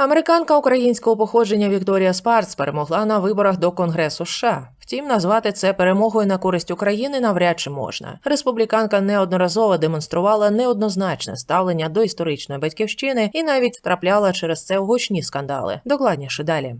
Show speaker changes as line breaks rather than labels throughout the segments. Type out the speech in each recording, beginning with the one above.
Американка українського походження Вікторія Спарц перемогла на виборах до Конгресу США. Втім, назвати це перемогою на користь України навряд чи можна. Республіканка неодноразово демонструвала неоднозначне ставлення до історичної батьківщини і навіть трапляла через це в гучні скандали. Докладніше далі.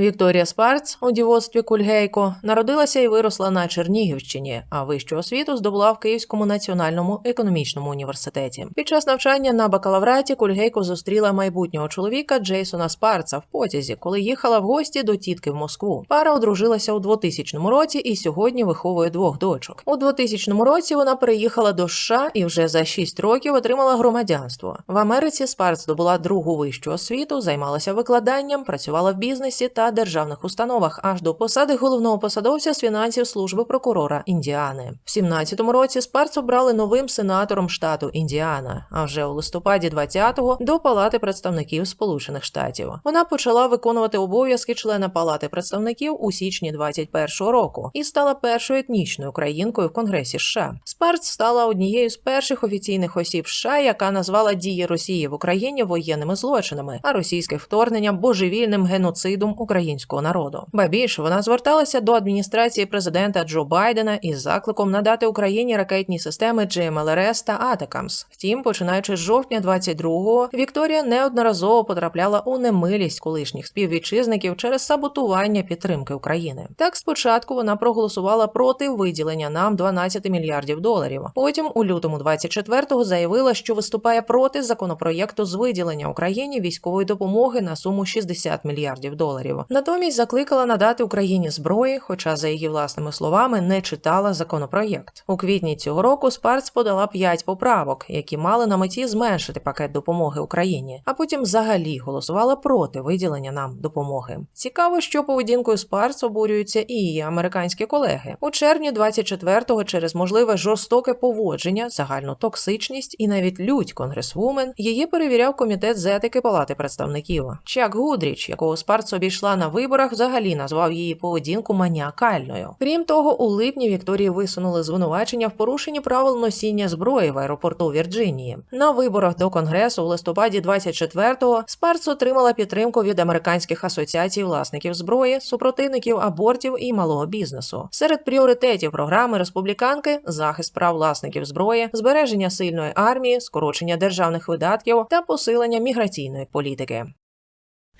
Вікторія Спарц у дівоцтві Кульгейко народилася і виросла на Чернігівщині, а вищу освіту здобула в Київському національному економічному університеті. Під час навчання на бакалавраті Кульгейко зустріла майбутнього чоловіка Джейсона Спарца в потязі, коли їхала в гості до тітки в Москву. Пара одружилася у 2000 році і сьогодні виховує двох дочок. У 2000 році вона переїхала до США і вже за 6 років отримала громадянство. В Америці Спарц здобула другу вищу освіту, займалася викладанням, працювала в бізнесі та державних установах аж до посади головного посадовця з фінансів служби прокурора Індіани. В 17-му році Спарц обрали новим сенатором штату Індіана. А вже у листопаді 20-го до Палати представників Сполучених Штатів. Вона почала виконувати обов'язки члена Палати представників у січні 21-го року і стала першою етнічною українкою в Конгресі США. Спарц стала однією з перших офіційних осіб США, яка назвала дії Росії в Україні воєнними злочинами, а російське вторгнення божевільним геноцидом українського народу. Ба більше вона зверталася до адміністрації президента Джо Байдена із закликом надати Україні ракетні системи GMLRS та Атакамс. Втім, починаючи з жовтня 22-го, Вікторія неодноразово потрапляла у немилість колишніх співвітчизників через саботування підтримки України. Так, спочатку вона проголосувала проти виділення нам 12 мільярдів доларів. Потім, у лютому 24-го, заявила, що виступає проти законопроєкту з виділення Україні військової допомоги на суму 60 мільярдів доларів. Натомість закликала надати Україні зброї, хоча, за її власними словами, не читала законопроєкт. У квітні цього року Спарц подала 5 поправок, які мали на меті зменшити пакет допомоги Україні, а потім взагалі голосувала проти виділення нам допомоги. Цікаво, що поведінкою Спарц обурюються і її американські колеги. У червні 24-го через можливе жорстоке поводження, загальну токсичність і навіть лють конгресвумен її перевіряв комітет з етики Палати представників. Чак Гудріч, якого Спарц обійшла на виборах, взагалі назвав її поведінку маніакальною. Крім того, у липні Вікторії висунули звинувачення в порушенні правил носіння зброї в аеропорту Вірджинії. На виборах до конгресу у листопаді 24-го Спарц отримала підтримку від американських асоціацій власників зброї, супротивників абортів і малого бізнесу. Серед пріоритетів програми республіканки захист прав власників зброї, збереження сильної армії, скорочення державних видатків та посилення міграційної політики.